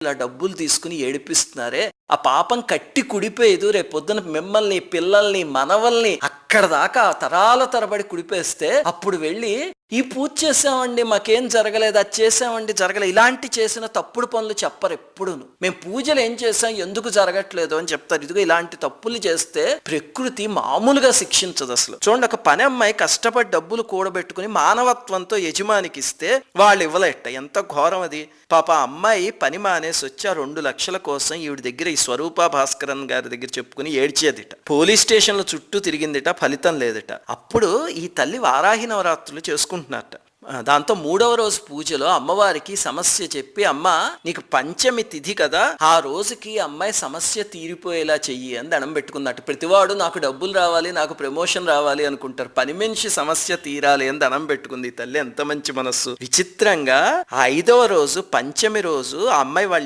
ఇలా డబ్బులు తీసుకుని ఏడిపిస్తున్నారే ఆ పాపం కట్టి కుడిపోయేదు. రేపు పొద్దున మిమ్మల్ని పిల్లల్ని మనవల్ని అక్కడ దాకా తరాల తరబడి కుడిపేస్తే అప్పుడు వెళ్ళి ఈ పూజ చేసామండి మాకేం జరగలేదు అది చేసామండి జరగలేదు. ఇలాంటి చేసిన తప్పుడు పనులు చెప్పరు ఎప్పుడును. మేము పూజలు ఏం చేసాం ఎందుకు జరగట్లేదు అని చెప్తారు. ఇదిగో ఇలాంటి తప్పులు చేస్తే ప్రకృతి మామూలుగా శిక్షించదు అసలు. చూడండి ఒక పని అమ్మాయి కష్టపడి డబ్బులు కూడబెట్టుకుని మానవత్వంతో యజమానికి ఇస్తే వాళ్ళు ఇవ్వలేట. ఎంత ఘోరం అది. పాప ఆ అమ్మాయి పని మానేసి వచ్చి ఆ రెండు లక్షల కోసం ఈవిడ దగ్గర ఈ స్వరూప భాస్కరన్ గారి దగ్గర చెప్పుకుని ఏడ్చేదిట. పోలీస్ స్టేషన్ల చుట్టూ తిరిగిందిట ఫలితం లేదట. అప్పుడు ఈ తల్లి వారాహి నవరాత్రులు చేసుకుంటున్నట్ట దాంతో మూడవ రోజు పూజలో అమ్మవారికి సమస్య చెప్పి అమ్మ నీకు పంచమి తిథి కదా ఆ రోజుకి అమ్మాయి సమస్య తీరిపోయేలా చెయ్యి అని దండం పెట్టుకున్నట్టు ప్రతివాడు నాకు డబ్బులు రావాలి నాకు ప్రమోషన్ రావాలి అనుకుంటారు. పని మనిషి సమస్య తీరాలి అని దండం పెట్టుకుంది తల్లి. ఎంత మంచి మనస్సు. విచిత్రంగా ఆ ఐదవ రోజు పంచమి రోజు ఆ అమ్మాయి వాళ్ళ